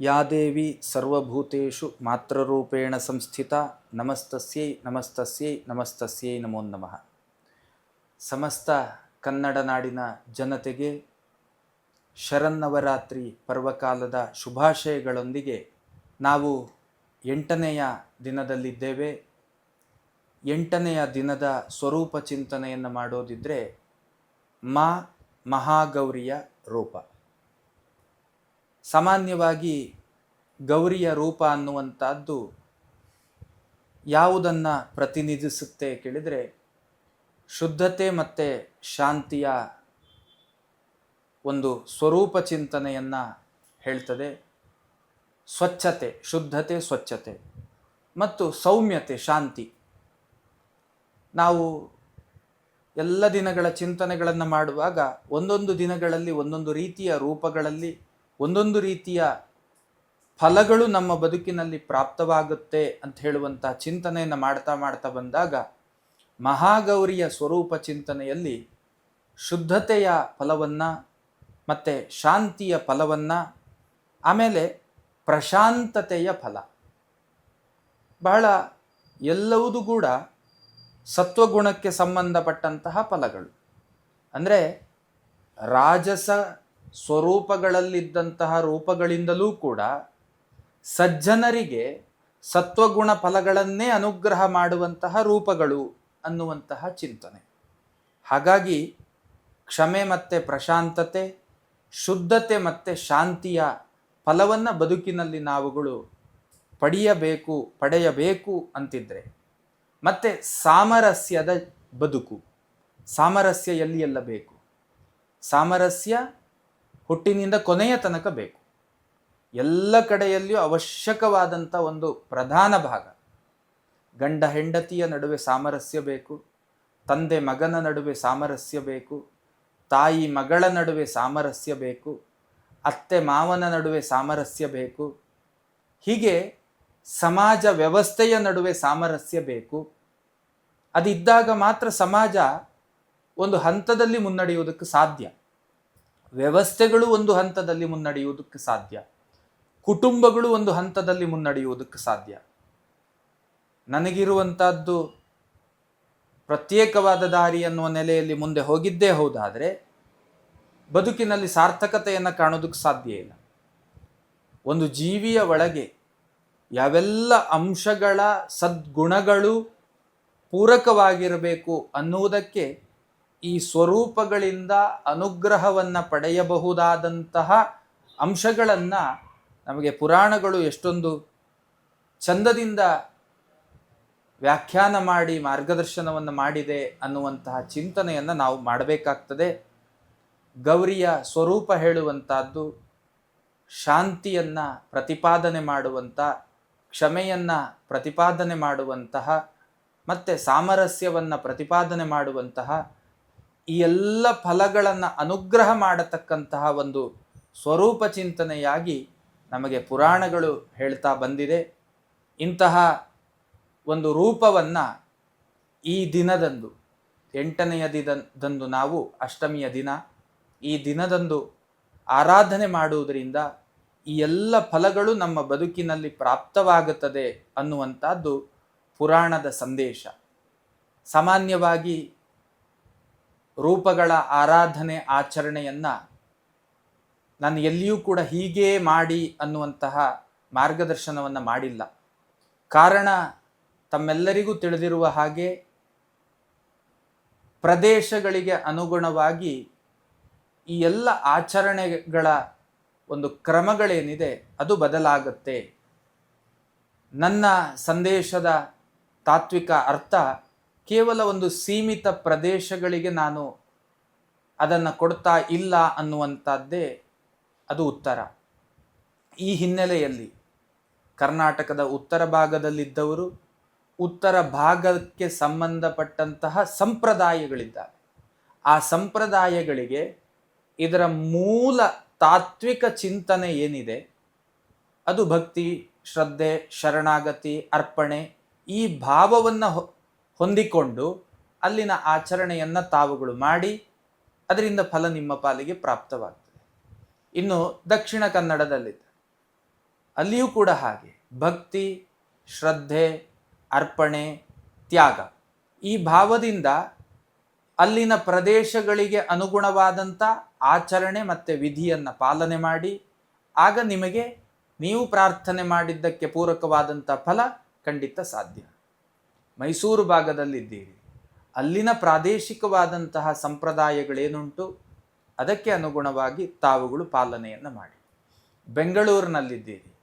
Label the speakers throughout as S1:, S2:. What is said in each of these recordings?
S1: ಯಾ ದೇವಿ ಸರ್ವಭೂತೇಷು ಮಾತೃರೂಪೇಣ ಸಂಸ್ಥಿತ ನಮಸ್ತಸ್ಯೈ ನಮಸ್ತಸ್ಯೈ ನಮಸ್ತಸ್ಯೈ ನಮೋ ನಮಃ. ಸಮಸ್ತ ಕನ್ನಡ ನಾಡಿನ ಜನತೆಗೆ ಶರನ್ನವರಾತ್ರಿ ಪರ್ವಕಾಲದ ಶುಭಾಶಯಗಳೊಂದಿಗೆ ನಾವು ಎಂಟನೆಯ ದಿನದಲ್ಲಿದ್ದೇವೆ. ಎಂಟನೆಯ ದಿನದ ಸ್ವರೂಪ ಚಿಂತನೆಯನ್ನು ಮಾಡೋದಿದ್ದರೆ ಮಾ ಮಹಾಗೌರಿಯ ರೂಪ. ಸಾಮಾನ್ಯವಾಗಿ ಗೌರಿಯ ರೂಪ ಅನ್ನುವಂಥದ್ದು ಯಾವುದನ್ನು ಪ್ರತಿನಿಧಿಸುತ್ತೆ ಕೇಳಿದರೆ ಶುದ್ಧತೆ ಮತ್ತು ಶಾಂತಿಯ ಒಂದು ಸ್ವರೂಪ ಚಿಂತನೆಯನ್ನು ಹೇಳ್ತದೆ. ಸ್ವಚ್ಛತೆ, ಶುದ್ಧತೆ, ಸ್ವಚ್ಛತೆ ಮತ್ತು ಸೌಮ್ಯತೆ, ಶಾಂತಿ. ನಾವು ಎಲ್ಲ ದಿನಗಳ ಚಿಂತನೆಗಳನ್ನು ಮಾಡುವಾಗ ಒಂದೊಂದು ದಿನಗಳಲ್ಲಿ ಒಂದೊಂದು ರೀತಿಯ ರೂಪಗಳಲ್ಲಿ ಒಂದೊಂದು ರೀತಿಯ ಫಲಗಳು ನಮ್ಮ ಬದುಕಿನಲ್ಲಿ ಪ್ರಾಪ್ತವಾಗುತ್ತೆ ಅಂತ ಹೇಳುವಂತಹ ಚಿಂತನೆಯನ್ನು ಮಾಡ್ತಾ ಮಾಡ್ತಾ ಬಂದಾಗ ಮಹಾಗೌರಿಯ ಸ್ವರೂಪ ಚಿಂತನೆಯಲ್ಲಿ ಶುದ್ಧತೆಯ ಫಲವನ್ನು ಮತ್ತು ಶಾಂತಿಯ ಫಲವನ್ನು, ಆಮೇಲೆ ಪ್ರಶಾಂತತೆಯ ಫಲ. ಬಹಳ ಎಲ್ಲವುದು ಕೂಡ ಸತ್ವಗುಣಕ್ಕೆ ಸಂಬಂಧಪಟ್ಟಂತಹ ಫಲಗಳು. ಅಂದರೆ ರಾಜಸ ಸ್ವರೂಪಗಳಲ್ಲಿದ್ದಂತಹ ರೂಪಗಳಿಂದಲೂ ಕೂಡ ಸಜ್ಜನರಿಗೆ ಸತ್ವಗುಣ ಫಲಗಳನ್ನೇ ಅನುಗ್ರಹ ಮಾಡುವಂತಹ ರೂಪಗಳು ಅನ್ನುವಂತಹ ಚಿಂತನೆ. ಹಾಗಾಗಿ ಕ್ಷಮೆ ಮತ್ತು ಪ್ರಶಾಂತತೆ, ಶುದ್ಧತೆ ಮತ್ತು ಶಾಂತಿಯ ಫಲವನ್ನು ಬದುಕಿನಲ್ಲಿ ನಾವುಗಳು ಪಡೆಯಬೇಕು ಪಡೆಯಬೇಕು ಅಂತಿದ್ರೆ ಮತ್ತು ಸಾಮರಸ್ಯದ ಬದುಕು, ಸಾಮರಸ್ಯ ಎಲ್ಲಿ ಎಲ್ಲ ಬೇಕು? ಸಾಮರಸ್ಯ ಹುಟ್ಟಿನಿಂದ ಕೊನೆಯ ತನಕ ಬೇಕು. ಎಲ್ಲ ಕಡೆಯಲ್ಲಿಯೂ ಅವಶ್ಯಕವಾದಂಥ ಒಂದು ಪ್ರಧಾನ ಭಾಗ. ಗಂಡ ಹೆಂಡತಿಯ ನಡುವೆ ಸಾಮರಸ್ಯ ಬೇಕು. ತಂದೆ ಮಗನ ನಡುವೆ ಸಾಮರಸ್ಯ ಬೇಕು. ತಾಯಿ ಮಗಳ ನಡುವೆ ಸಾಮರಸ್ಯ ಬೇಕು. ಅತ್ತೆ ಮಾವನ ನಡುವೆ ಸಾಮರಸ್ಯ ಬೇಕು. ಹೀಗೆ ಸಮಾಜ ವ್ಯವಸ್ಥೆಯ ನಡುವೆ ಸಾಮರಸ್ಯ ಬೇಕು. ಅದಿದ್ದಾಗ ಮಾತ್ರ ಸಮಾಜ ಒಂದು ಹಂತದಲ್ಲಿ ಮುನ್ನಡೆಯುವುದಕ್ಕೆ ಸಾಧ್ಯ. ವ್ಯವಸ್ಥೆಗಳು ಒಂದು ಹಂತದಲ್ಲಿ ಮುನ್ನಡೆಯುವುದಕ್ಕೆ ಸಾಧ್ಯ. ಕುಟುಂಬಗಳು ಒಂದು ಹಂತದಲ್ಲಿ ಮುನ್ನಡೆಯುವುದಕ್ಕೆ ಸಾಧ್ಯ. ನನಗಿರುವಂಥದ್ದು ಪ್ರತ್ಯೇಕವಾದ ದಾರಿ ಅನ್ನುವ ನೆಲೆಯಲ್ಲಿ ಮುಂದೆ ಹೋಗಿದ್ದೇ ಹೌದಾದರೆ ಬದುಕಿನಲ್ಲಿ ಸಾರ್ಥಕತೆಯನ್ನು ಕಾಣೋದಕ್ಕೆ ಸಾಧ್ಯ ಇಲ್ಲ. ಒಂದು ಜೀವಿಯ ಒಳಗೆ ಯಾವೆಲ್ಲ ಅಂಶಗಳ ಸದ್ಗುಣಗಳು ಪೂರಕವಾಗಿರಬೇಕು ಅನ್ನುವುದಕ್ಕೆ ಈ ಸ್ವರೂಪಗಳಿಂದ ಅನುಗ್ರಹವನ್ನು ಪಡೆಯಬಹುದಾದಂತಹ ಅಂಶಗಳನ್ನು ನಮಗೆ ಪುರಾಣಗಳು ಎಷ್ಟೊಂದು ಚಂದದಿಂದ ವ್ಯಾಖ್ಯಾನ ಮಾಡಿ, ಮಾರ್ಗದರ್ಶನವನ್ನು ಮಾಡಿದೆ ಅನ್ನುವಂತಹ ಚಿಂತನೆಯನ್ನು ನಾವು ಮಾಡಬೇಕಾಗ್ತದೆ. ಗೌರಿಯ ಸ್ವರೂಪ ಹೇಳುವಂಥದ್ದು ಶಾಂತಿಯನ್ನು ಪ್ರತಿಪಾದನೆ ಮಾಡುವಂಥ ಕ್ಷಮೆಯನ್ನು ಪ್ರತಿಪಾದನೆ ಮಾಡುವಂತಹ, ಮತ್ತು ಸಾಮರಸ್ಯವನ್ನು ಪ್ರತಿಪಾದನೆ ಮಾಡುವಂತಹ ಈ ಎಲ್ಲ ಫಲಗಳನ್ನು ಅನುಗ್ರಹ ಮಾಡತಕ್ಕಂತಹ ಒಂದು ಸ್ವರೂಪ ಚಿಂತನೆಯಾಗಿ ನಮಗೆ ಪುರಾಣಗಳು ಹೇಳ್ತಾ ಬಂದಿದೆ. ಇಂತಹ ಒಂದು ರೂಪವನ್ನು ಈ ದಿನದಂದು, ಎಂಟನೆಯ ದಿನದಂದು ನಾವು ಅಷ್ಟಮಿಯ ದಿನ, ಈ ದಿನದಂದು ಆರಾಧನೆ ಮಾಡುವುದರಿಂದ ಈ ಎಲ್ಲ ಫಲಗಳು ನಮ್ಮ ಬದುಕಿನಲ್ಲಿ ಪ್ರಾಪ್ತವಾಗುತ್ತದೆ ಅನ್ನುವಂಥದ್ದು ಪುರಾಣದ ಸಂದೇಶ. ಸಾಮಾನ್ಯವಾಗಿ ರೂಪಗಳ ಆರಾಧನೆ ಆಚರಣೆಯನ್ನು ನಾನು ಎಲ್ಲಿಯೂ ಕೂಡ ಹೀಗೇ ಮಾಡಿ ಅನ್ನುವಂತಹ ಮಾರ್ಗದರ್ಶನವನ್ನು ಮಾಡಿಲ್ಲ. ಕಾರಣ ತಮ್ಮೆಲ್ಲರಿಗೂ ತಿಳಿದಿರುವ ಹಾಗೆ ಪ್ರದೇಶಗಳಿಗೆ ಅನುಗುಣವಾಗಿ ಈ ಎಲ್ಲ ಆಚರಣೆಗಳ ಒಂದು ಕ್ರಮಗಳೇನಿದೆ ಅದು ಬದಲಾಗುತ್ತೆ. ನನ್ನ ಸಂದೇಶದ ತಾತ್ವಿಕ ಅರ್ಥ ಕೇವಲ ಒಂದು ಸೀಮಿತ ಪ್ರದೇಶಗಳಿಗೆ ನಾನು ಅದನ್ನು ಕೊಡ್ತಾ ಇಲ್ಲ ಅನ್ನುವಂಥದ್ದೇ ಅದು ಉತ್ತರ. ಈ ಹಿನ್ನೆಲೆಯಲ್ಲಿ ಕರ್ನಾಟಕದ ಉತ್ತರ ಭಾಗದಲ್ಲಿದ್ದವರು ಉತ್ತರ ಭಾಗಕ್ಕೆ ಸಂಬಂಧಪಟ್ಟಂತಹ ಸಂಪ್ರದಾಯಗಳಿದ್ದಾವೆ ಆ ಸಂಪ್ರದಾಯಗಳಿಗೆ ಇದರ ಮೂಲ ತಾತ್ವಿಕ ಚಿಂತನೆ ಏನಿದೆ? ಅದು ಭಕ್ತಿ, ಶ್ರದ್ಧೆ, ಶರಣಾಗತಿ, ಅರ್ಪಣೆ ಈ ಭಾವವನ್ನು ಹೊಂದಿಕೊಂಡು ಅಲ್ಲಿನ ಆಚರಣೆಯನ್ನು ತಾವುಗಳು ಮಾಡಿ ಅದರಿಂದ ಫಲ ನಿಮ್ಮ ಪಾಲಿಗೆ ಪ್ರಾಪ್ತವಾಗ್ತದೆ. ಇನ್ನು ದಕ್ಷಿಣ ಕನ್ನಡದಲ್ಲಿದ್ದ ಅಲ್ಲಿಯೂ ಕೂಡ ಹಾಗೆ. ಭಕ್ತಿ, ಶ್ರದ್ಧೆ, ಅರ್ಪಣೆ, ತ್ಯಾಗ. ಈ ಭಾವದಿಂದ ಅಲ್ಲಿನ ಪ್ರದೇಶಗಳಿಗೆ ಅನುಗುಣವಾದಂಥ ಆಚರಣೆ ಮತ್ತು ವಿಧಿಯನ್ನು ಪಾಲನೆ ಮಾಡಿ, ಆಗ ನಿಮಗೆ ನೀವು ಪ್ರಾರ್ಥನೆ ಮಾಡಿದ್ದಕ್ಕೆ ಪೂರಕವಾದಂಥ ಫಲ ಖಂಡಿತ ಸಾಧ್ಯ. ಮೈಸೂರು ಭಾಗದಲ್ಲಿದ್ದೀರಿ. ಅಲ್ಲಿನ ಪ್ರಾದೇಶಿಕವಾದಂತಹ ಸಂಪ್ರದಾಯಗಳೇನುಂಟು? ಅದಕ್ಕೆ ಅನುಗುಣವಾಗಿ ತಾವುಗಳು ಪಾಲನೆಯನ್ನು ಮಾಡಿ. ಬೆಂಗಳೂರಿನಲ್ಲಿದ್ದೀರಿ.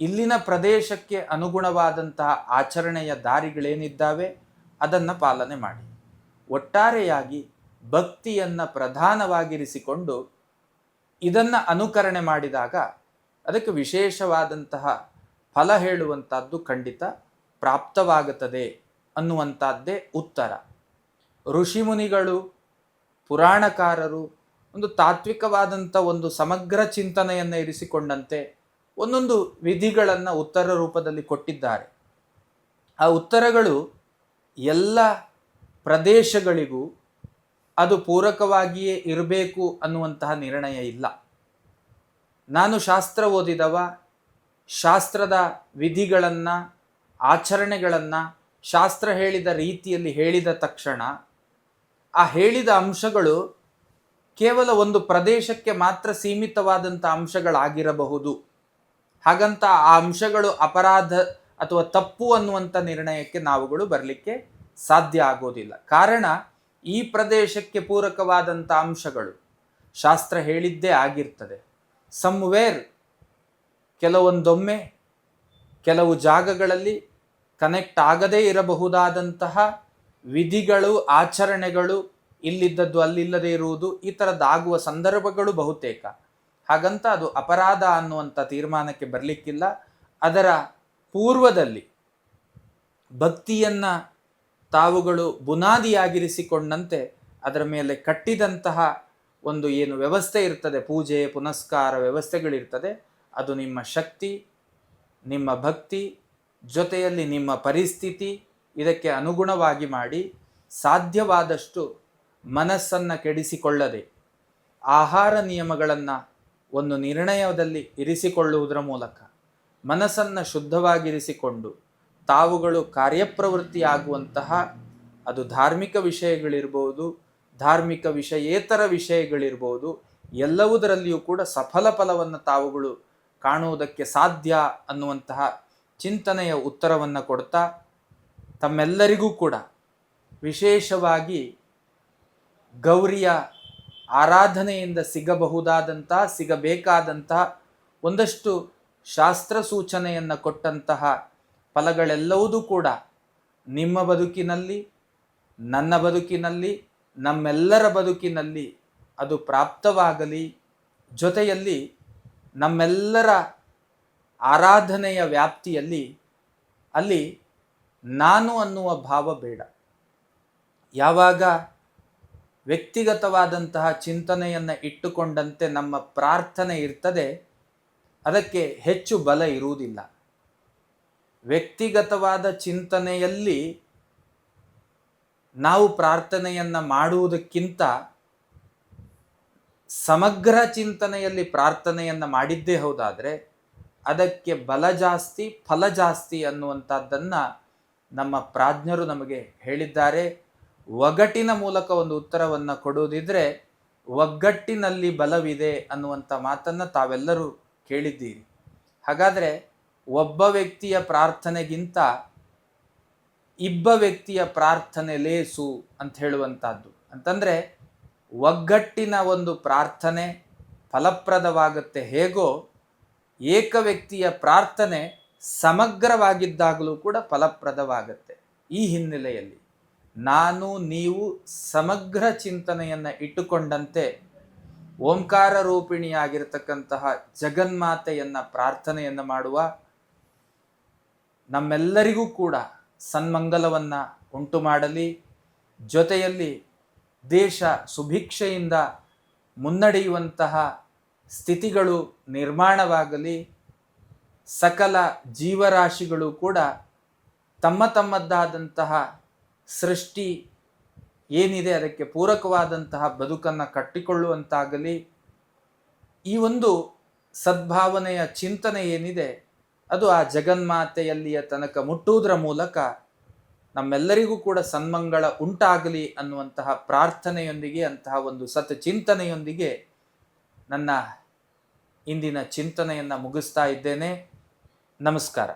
S1: ಇಲ್ಲಿನ ಪ್ರದೇಶಕ್ಕೆ ಅನುಗುಣವಾದಂತಹ ಆಚರಣೆಯ ದಾರಿಗಳೇನಿದ್ದಾವೆ? ಅದನ್ನು ಪಾಲನೆ ಮಾಡಿ. ಒಟ್ಟಾರೆಯಾಗಿ ಭಕ್ತಿಯನ್ನು ಪ್ರಧಾನವಾಗಿರಿಸಿಕೊಂಡು ಇದನ್ನು ಅನುಕರಣೆ ಮಾಡಿದಾಗ ಅದಕ್ಕೆ ವಿಶೇಷವಾದಂತಹ ಫಲ ಹೇಳುವಂಥದ್ದು ಖಂಡಿತ ಪ್ರಾಪ್ತವಾಗುತ್ತದೆ ಅನ್ನುವಂಥದ್ದೇ ಉತ್ತರ. ಋಷಿಮುನಿಗಳು, ಪುರಾಣಕಾರರು ಒಂದು ತಾತ್ವಿಕವಾದಂಥ ಒಂದು ಸಮಗ್ರ ಚಿಂತನೆಯನ್ನು ಇರಿಸಿಕೊಂಡಂತೆ ಒಂದೊಂದು ವಿಧಿಗಳನ್ನು ಉತ್ತರ ರೂಪದಲ್ಲಿ ಕೊಟ್ಟಿದ್ದಾರೆ. ಆ ಉತ್ತರಗಳು ಎಲ್ಲ ಪ್ರದೇಶಗಳಿಗೂ ಅದು ಪೂರಕವಾಗಿಯೇ ಇರಬೇಕು ಅನ್ನುವಂತಹ ನಿರ್ಣಯ ಇಲ್ಲ. ನಾನು ಶಾಸ್ತ್ರ ಓದಿದವ, ಶಾಸ್ತ್ರದ ವಿಧಿಗಳನ್ನು ಆಚರಣೆಗಳನ್ನು ಶಾಸ್ತ್ರ ಹೇಳಿದ ರೀತಿಯಲ್ಲಿ ಹೇಳಿದ ತಕ್ಷಣ ಆ ಹೇಳಿದ ಅಂಶಗಳು ಕೇವಲ ಒಂದು ಪ್ರದೇಶಕ್ಕೆ ಮಾತ್ರ ಸೀಮಿತವಾದಂಥ ಅಂಶಗಳಾಗಿರಬಹುದು. ಹಾಗಂತ ಆ ಅಂಶಗಳು ಅಪರಾಧ ಅಥವಾ ತಪ್ಪು ಅನ್ನುವಂಥ ನಿರ್ಣಯಕ್ಕೆ ನಾವುಗಳು ಬರಲಿಕ್ಕೆ ಸಾಧ್ಯ ಆಗೋದಿಲ್ಲ. ಕಾರಣ ಈ ಪ್ರದೇಶಕ್ಕೆ ಪೂರಕವಾದಂಥ ಅಂಶಗಳು ಶಾಸ್ತ್ರ ಹೇಳಿದ್ದೇ ಆಗಿರ್ತದೆ. ಸಮ್ವೇರ್ ಕೆಲವೊಂದೊಮ್ಮೆ ಕೆಲವು ಜಾಗಗಳಲ್ಲಿ ಕನೆಕ್ಟ್ ಆಗದೇ ಇರಬಹುದಾದಂತಹ ವಿಧಿಗಳು, ಆಚರಣೆಗಳು ಇಲ್ಲಿದ್ದದ್ದು, ಅಲ್ಲಿಲ್ಲದೆ ಇರುವುದು ಈ ಥರದ್ದಾಗುವ ಸಂದರ್ಭಗಳು ಬಹುತೇಕ. ಹಾಗಂತ ಅದು ಅಪರಾಧ ಅನ್ನುವಂಥ ತೀರ್ಮಾನಕ್ಕೆ ಬರಲಿಕ್ಕಿಲ್ಲ. ಅದರ ಪೂರ್ವದಲ್ಲಿ ಭಕ್ತಿಯನ್ನು ತಾವುಗಳು ಬುನಾದಿಯಾಗಿರಿಸಿಕೊಂಡಂತೆ ಅದರ ಮೇಲೆ ಕಟ್ಟಿದಂತಹ ಒಂದು ಏನು ವ್ಯವಸ್ಥೆ ಇರ್ತದೆ, ಪೂಜೆ, ಪುನಸ್ಕಾರ ವ್ಯವಸ್ಥೆಗಳಿರ್ತದೆ. ಅದು ನಿಮ್ಮ ಶಕ್ತಿ, ನಿಮ್ಮ ಭಕ್ತಿ ಜೊತೆಯಲ್ಲಿ ನಿಮ್ಮ ಪರಿಸ್ಥಿತಿ ಇದಕ್ಕೆ ಅನುಗುಣವಾಗಿ ಮಾಡಿ ಸಾಧ್ಯವಾದಷ್ಟು ಮನಸ್ಸನ್ನು ಕೆಡಿಸಿಕೊಳ್ಳದೆ ಆಹಾರ ನಿಯಮಗಳನ್ನು ಒಂದು ನಿರ್ಣಯದಲ್ಲಿ ಇರಿಸಿಕೊಳ್ಳುವುದರ ಮೂಲಕ ಮನಸ್ಸನ್ನು ಶುದ್ಧವಾಗಿರಿಸಿಕೊಂಡು ತಾವುಗಳು ಕಾರ್ಯಪ್ರವೃತ್ತಿಯಾಗುವಂತಹ ಅದು ಧಾರ್ಮಿಕ ವಿಷಯಗಳಿರ್ಬೋದು, ಧಾರ್ಮಿಕ ವಿಷಯೇತರ ವಿಷಯಗಳಿರ್ಬೋದು, ಎಲ್ಲವುದರಲ್ಲಿಯೂ ಕೂಡ ಸಫಲ ಫಲವನ್ನು ತಾವುಗಳು ಕಾಣುವುದಕ್ಕೆ ಸಾಧ್ಯ ಅನ್ನುವಂತಹ ಚಿಂತನೆಯ ಉತ್ತರವನ್ನು ಕೊಡ್ತಾ ತಮ್ಮೆಲ್ಲರಿಗೂ ಕೂಡ ವಿಶೇಷವಾಗಿ ಗೌರಿಯ ಆರಾಧನೆಯಿಂದ ಸಿಗಬಹುದಾದಂತಹ ಸಿಗಬೇಕಾದಂತಹ ಒಂದಷ್ಟು ಶಾಸ್ತ್ರ ಸೂಚನೆಯನ್ನು ಕೊಟ್ಟಂತಹ ಫಲಗಳೆಲ್ಲವುದೂ ಕೂಡ ನಿಮ್ಮ ಬದುಕಿನಲ್ಲಿ, ನನ್ನ ಬದುಕಿನಲ್ಲಿ, ನಮ್ಮೆಲ್ಲರ ಬದುಕಿನಲ್ಲಿ ಅದು ಪ್ರಾಪ್ತವಾಗಲಿ ಜೊತೆಯಲ್ಲಿ ನಮ್ಮೆಲ್ಲರ ಆರಾಧನೆಯ ವ್ಯಾಪ್ತಿಯಲ್ಲಿ ಅಲ್ಲಿ ನಾನು ಅನ್ನುವ ಭಾವ ಬೇಡ. ಯಾವಾಗ ವ್ಯಕ್ತಿಗತವಾದಂತಹ ಚಿಂತನೆಯನ್ನು ಇಟ್ಟುಕೊಂಡಂತೆ ನಮ್ಮ ಪ್ರಾರ್ಥನೆ ಇರ್ತದೆ, ಅದಕ್ಕೆ ಹೆಚ್ಚು ಬಲ ಇರುವುದಿಲ್ಲ. ವ್ಯಕ್ತಿಗತವಾದ ಚಿಂತನೆಯಲ್ಲಿ ನಾವು ಪ್ರಾರ್ಥನೆಯನ್ನು ಮಾಡುವುದಕ್ಕಿಂತ ಸಮಗ್ರ ಚಿಂತನೆಯಲ್ಲಿ ಪ್ರಾರ್ಥನೆಯನ್ನು ಮಾಡಿದ್ದೇ ಹೌದಾದರೆ ಅದಕ್ಕೆ ಬಲ ಜಾಸ್ತಿ, ಫಲ ಜಾಸ್ತಿ ಅನ್ನುವಂಥದ್ದನ್ನು ನಮ್ಮ ಪ್ರಾಜ್ಞರು ನಮಗೆ ಹೇಳಿದ್ದಾರೆ. ಒಗಟಿನ ಮೂಲಕ ಒಂದು ಉತ್ತರವನ್ನು ಕೊಡುವುದಿದ್ರೆ, ಒಗ್ಗಟ್ಟಿನಲ್ಲಿ ಬಲವಿದೆ ಅನ್ನುವಂಥ ಮಾತನ್ನು ತಾವೆಲ್ಲರೂ ಕೇಳಿದ್ದೀರಿ. ಹಾಗಾದರೆ ಒಬ್ಬ ವ್ಯಕ್ತಿಯ ಪ್ರಾರ್ಥನೆಗಿಂತ ಇಬ್ಬ ವ್ಯಕ್ತಿಯ ಪ್ರಾರ್ಥನೆ ಲೇಸು ಅಂತ ಹೇಳುವಂಥದ್ದು. ಅಂತಂದರೆ, ಒಗ್ಗಟ್ಟಿನ ಒಂದು ಪ್ರಾರ್ಥನೆ ಫಲಪ್ರದವಾಗುತ್ತೆ ಹೇಗೋ ಏಕ ವ್ಯಕ್ತಿಯ ಪ್ರಾರ್ಥನೆ ಸಮಗ್ರವಾಗಿದ್ದಾಗಲೂ ಕೂಡ ಫಲಪ್ರದವಾಗುತ್ತೆ. ಈ ಹಿನ್ನೆಲೆಯಲ್ಲಿ ನಾನು, ನೀವು ಸಮಗ್ರ ಚಿಂತನೆಯನ್ನು ಇಟ್ಟುಕೊಂಡಂತೆ ಓಂಕಾರ ರೂಪಿಣಿಯಾಗಿರ್ತಕ್ಕಂತಹ ಜಗನ್ಮಾತೆಯನ್ನು ಪ್ರಾರ್ಥನೆಯನ್ನು ಮಾಡುವ ನಮ್ಮೆಲ್ಲರಿಗೂ ಕೂಡ ಸನ್ಮಂಗಲವನ್ನು ಉಂಟು ಮಾಡಲಿ. ಜೊತೆಯಲ್ಲಿ ದೇಶ ಸುಭಿಕ್ಷೆಯಿಂದ ಮುನ್ನಡೆಯುವಂತಹ ಸ್ಥಿತಿಗಳು ನಿರ್ಮಾಣವಾಗಲಿ, ಸಕಲ ಜೀವರಾಶಿಗಳು ಕೂಡ ತಮ್ಮ ತಮ್ಮದ್ದಾದಂತಹ ಸೃಷ್ಟಿ ಏನಿದೆ ಅದಕ್ಕೆ ಪೂರಕವಾದಂತಹ ಬದುಕನ್ನು ಕಟ್ಟಿಕೊಳ್ಳುವಂತಾಗಲಿ, ಈ ಒಂದು ಸದ್ಭಾವನೆಯ ಚಿಂತನೆ ಏನಿದೆ, ಅದು ಆ ಜಗನ್ಮಾತೆಯಲ್ಲಿಯ ತನಕ ಮುಟ್ಟುವುದರ ಮೂಲಕ ನಮ್ಮೆಲ್ಲರಿಗೂ ಕೂಡ ಸನ್ಮಂಗಳ ಉಂಟಾಗಲಿ ಅನ್ನುವಂತಹ ಪ್ರಾರ್ಥನೆಯೊಂದಿಗೆ, ಅಂತಹ ಒಂದು ಸತ್ ಚಿಂತನೆಯೊಂದಿಗೆ ನನ್ನ ಇಂದಿನ ಚಿಂತನೆಯನ್ನು ಮುಗಿಸ್ತಾ ಇದ್ದೇನೆ. ನಮಸ್ಕಾರ.